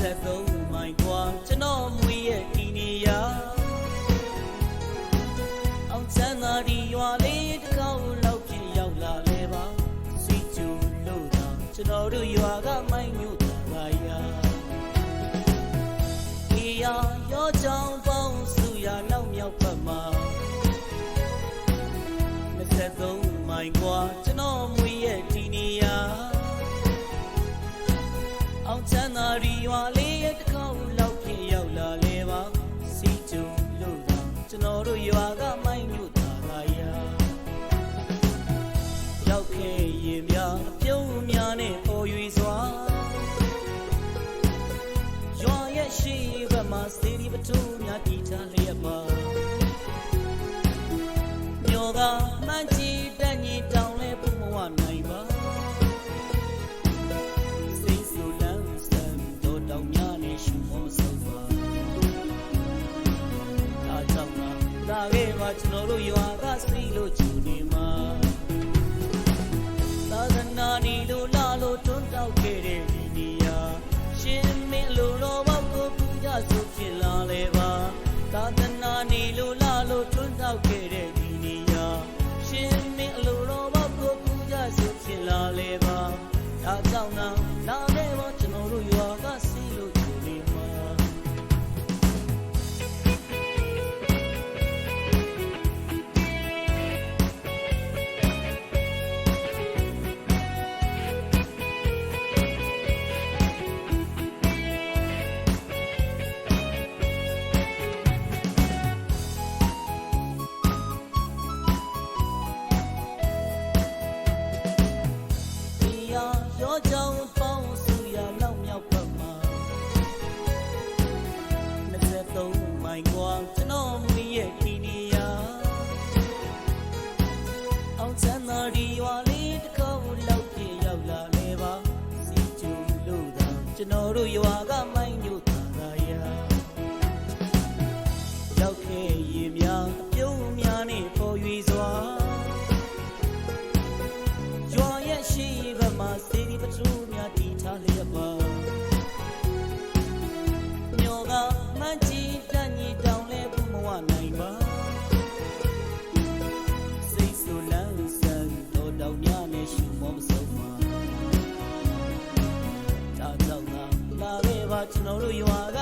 23မိုင်กว่าကျွန်တော်မွေရဲ့ဒီနေရာအောင်ချမ်းသာဒီရွာလေးတစ်ခေါက်လောက်ပြရောက်လာလေပါစီချူလို့သာကျွန်တော်တို့ရွာကမိုင်းမြို့သာပါရာဒီရာရောချောင်းပေါင်းစုရာနောက်မြောက်ဘက်မှာ23မိုင်กว่าကျွန်တော်မွေရဲ့ဒီနေရာ ချမ်းသာရီရွာလေးရဲ့တစ်ခေါက်လောက်ဖြစ်ရောက်လာလေပါစီကျုံလို့သာကျွန်တော်တို့ရွာကမိုင်းညို့တာပါယာရောက်ခဲ့ရင်များအပြုံးများနဲ့ပေါ်၍စွာရွာရဲ့ရှိဘက်မှာစေဒီပထုများတည်ထားလျက်ပါမျိုးကမှန်ချီတက် ကျွန်တော်တို့ရွာကစီလို့ချူနေမှာသာသနာနီလိုလာလိုတွန်းတောက်ခဲ့တဲ့ဒီနေရာရှင်မင်းလိုတော်ဘောက်ကိုပူကြဆိုဖြစ်လာလေပါသာသနာနီလိုလာလိုတွန်းတောက်ခဲ့တဲ့ဒီနေရာရှင်မင်းလိုတော်ဘောက်ကိုပူကြဆိုဖြစ်လာလေပါဒါကြောင့် ဒီရွာလေးတစ်ခေါက်လောက်ပြရောက်လာလေပါစီကျူလို့သာကျွန်တော်တို့ရွာကမိုင်းညို့တာသာယာရောက်ခဲ့ရင်များအပြုံးများနဲ့ပေါ်၍စွာရွာရဲ့ရှိဘက်မှာစေဒီပထူများတည်ထားလျက်ပါမျိုးကမှန်ချီတ ကျွန်တော်တို့ရွာက